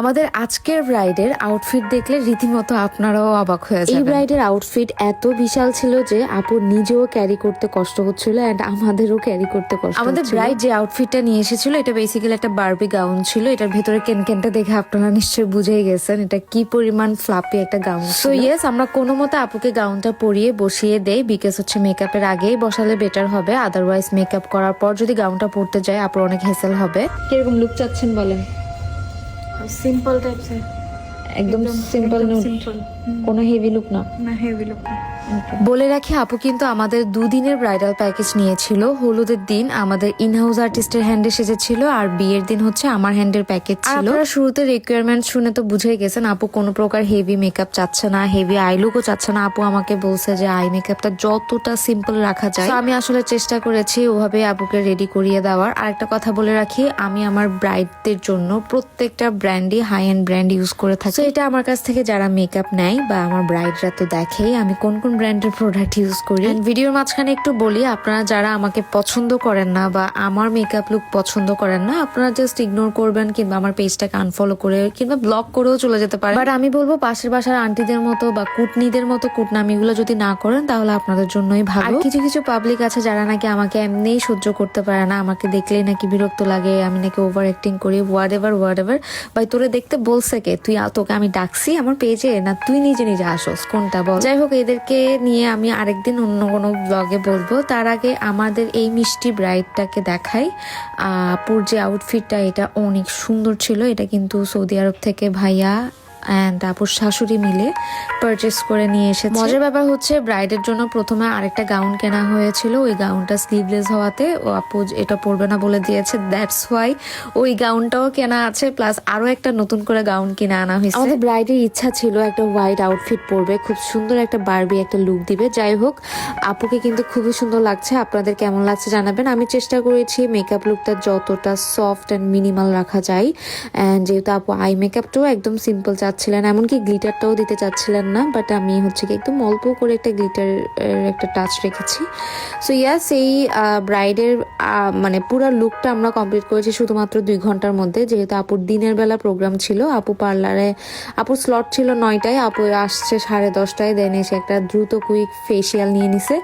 আমাদের আজকের ব্রাইডের আউটফিট দেখলে রীতিমতো আপনারাও অবাক হয়ে যাবেন। এই ব্রাইডের আউটফিট এত বিশাল ছিল যে আপু নিজেও ক্যারি করতে কষ্ট হচ্ছিল এন্ড আমাদেরও ক্যারি করতে কষ্ট আমাদের। ব্রাইড যে আউটফিটটা নিয়ে এসেছিল এটা বেসিক্যালি একটা বারবি গাউন ছিল। এটার ভেতরে কেনকেনটা দেখে আপনারা নিশ্চয়ই বুঝেই গেছেন। এটা কি পরিমাণ ফ্লাপি একটা গাউন সো ইয়েস আমরা কোনো মতো আপুকে গাউনটা পরিয়ে বসিয়ে দেই বিকজ হচ্ছে মেকআপের আগেই বসালে বেটার হবে। আদারওয়াইজ মেকআপ করার পর যদি গাউনটা পরতে যায় আপুর অনেক হেসেল হবে। কীরকম লুক চাচ্ছেন বলেন? সিম্পল টাইপসের একদম সিম্পল সিম্পল কোনো হেভি লুক না। না হেভি লুক বলে রাখি আপু কিন্তু আমাদের দুদিনের ব্রাইডাল প্যাকেজ নিয়েছিল। হলুদের দিন আমাদের ইনহাউস আর্টিস্টের হ্যান্ডে সেজেছিল আর বিয়ের দিন হচ্ছে আমার হ্যান্ডের প্যাকেজ ছিল। আপনারা শুরুতে রিকোয়ারমেন্ট শুনে তো বুঝেই গেছেন আপু কোনো প্রকার হেভি মেকআপ চাচ্ছে না হেভি আই লুকও চাচ্ছে না। আপু আমাকে বলছে যে আই মেকআপটা যতটা সিম্পল রাখা যায়। আমি আসলে চেষ্টা করেছি ওভাবে আপুকে রেডি করিয়ে দেওয়ার। আর একটা কথা বলে রাখি আমি আমার ব্রাইডদের জন্য প্রত্যেকটা ব্র্যান্ডই হাই এন্ড ব্র্যান্ড ইউজ করে থাকি। এটা আমার কাছ থেকে যারা মেকআপ নেয় বা আমার ব্রাইডরা তো দেখেই আমি কোন কোন ব্র্যান্ডের প্রোডাক্ট ইউজ করি। ভিডিওর মাঝখানে একটু বলি, আপনারা যারা আমাকে পছন্দ করেন না বা আমার মেকআপ লুক পছন্দ করেন না, আপনারা জাস্ট ইগনোর করবেন কিংবা আমার পেজটাকে আনফলো করে কিংবা ব্লক করেও চলে যেতে পারেন। বাট আমি বলব পাশের বাসার আন্টিদের মতো বা কুটনিদের মতো কুটনামিগুলো যদি না করেন, তাহলে আপনাদের জন্যই ভালো। কিছু কিছু পাবলিক আছে যারা নাকি আমাকে এমনিই সহ্য করতে পারে না, আমাকে দেখলেই নাকি বিরক্ত লাগে, আমি নাকি ওভার অ্যাক্টিং করি ওয়ার্ড এভার ওয়ার্ড এভার ভাই, তোরে দেখতে বলছে কে? তুই, তোকে আমি ডাকছি আমার পেজে না তুই নিজে নিজে আসোস, কোনটা বল? যাই হোক, এদেরকে নিয়ে আমি আরেকদিন অন্য কোনো ব্লগে বলব। তার আগে আমাদের এই মিষ্টি ব্রাইডটাকে দেখাই। আপুর যে আউটফিটটা এটা অনেক সুন্দর ছিল। এটা কিন্তু সৌদি আরব থেকে ভাইয়া অ্যান্ড আপুর শাশুড়ি মিলে পারচেস করে নিয়ে এসেছে। মজার ব্যাপার হচ্ছে ব্রাইডের জন্য প্রথমে আরেকটা গাউন কেনা হয়েছিল ওই গাউনটা স্লিভলেস হওয়াতে ও আপু এটা পরবে না বলে দিয়েছে দ্যাটস ওয়াই ওই গাউনটাও কেনা আছে প্লাস আরও একটা নতুন করে গাউন কিনে আনা হয়েছে। আমাদের ব্রাইডের ইচ্ছা ছিল একটা হোয়াইট আউটফিট পরবে খুব সুন্দর একটা বারবি একটা লুক দিবে। যাই হোক আপুকে কিন্তু খুবই সুন্দর লাগছে আপনাদের কেমন লাগছে জানাবেন। আমি চেষ্টা করেছি মেকআপ লুকটা যতটা সফট অ্যান্ড মিনিমাল রাখা যায় অ্যান্ড যেহেতু আপু আই মেকআপটাও একদম সিম্পল চাচ্ছিলেন এমনকি গ্লিটারটাও দিতে চাচ্ছিলেন না বাট আমি হচ্ছে কি একদম অল্প করে একটা গ্লিটার একটা টাচ রেখেছি। সো ইয়াস এই ব্রাইডের মানে পুরো লুকটা আমরা কমপ্লিট করেছি শুধুমাত্র দুই ঘণ্টার মধ্যে যেহেতু আপুর দিনের বেলা প্রোগ্রাম ছিল আপু পার্লারে আপুর স্লট ছিল নয়টায় আপু আসছে সাড়ে দশটায় দেন এসে একটা দ্রুত কুইক ফেসিয়াল নিয়ে নিছে।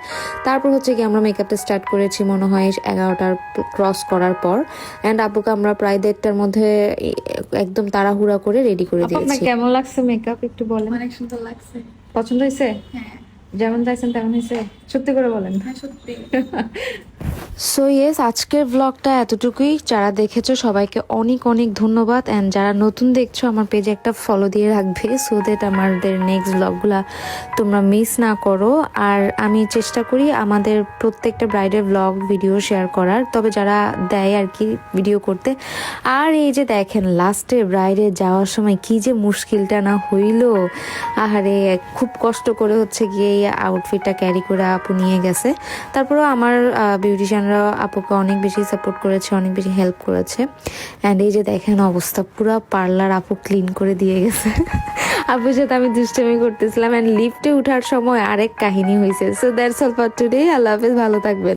তারপর হচ্ছে কি আমরা মেকআপটা স্টার্ট করেছি মনে হয় এগারোটার ক্রস করার পর অ্যান্ড আপুকে আমরা প্রায় দেড়টার মধ্যে একদম তাড়াহুড়া করে রেডি করে দিয়েছি। কেমন লাগছে মেকআপ একটু বলেন। অনেক সুন্দর লাগছে। পছন্দ হয়েছে? হ্যাঁ। যেমন চাইছেন তেমন হয়েছে। সত্যি করে বলেন। হ্যাঁ সত্যি। সো ইয়েস আজকের ব্লগটা এতটুকুই। যারা দেখেছ, সবাইকে অনেক অনেক ধন্যবাদ। অ্যান্ড যারা নতুন দেখছ, আমার পেজে একটা ফলো দিয়ে রাখবে সো দ্যাট আমাদের নেক্সট ব্লগগুলা তোমরা মিস না করো। আর আমি চেষ্টা করি আমাদের প্রত্যেকটা ব্রাইডের ব্লগ ভিডিও শেয়ার করার। তবে যারা দেয় আর কি ভিডিও করতে। আর এই যে দেখেন লাস্টে ব্রাইডে যাওয়ার সময় কি যে মুশকিলটা না হইল। আহারে, খুব কষ্ট করে হচ্ছে গিয়ে এই আউটফিটটা ক্যারি করে আপু নিয়ে গেছে। তারপরেও আমার বিউটিশিয়ানরা আপুকে অনেক বেশি সাপোর্ট করেছে, অনেক বেশি হেল্প করেছে। অ্যান্ড এই যে দেখেন অবস্থা, পুরো পার্লার আপু ক্লিন করে দিয়ে গেছে। আপুর সাথে আমি দুষ্টমি করতেছিলাম অ্যান্ড লিফটে উঠার সময় আরেক কাহিনী হয়েছে so that's all for today আল্লাহ হাফেজ, ভালো থাকবেন।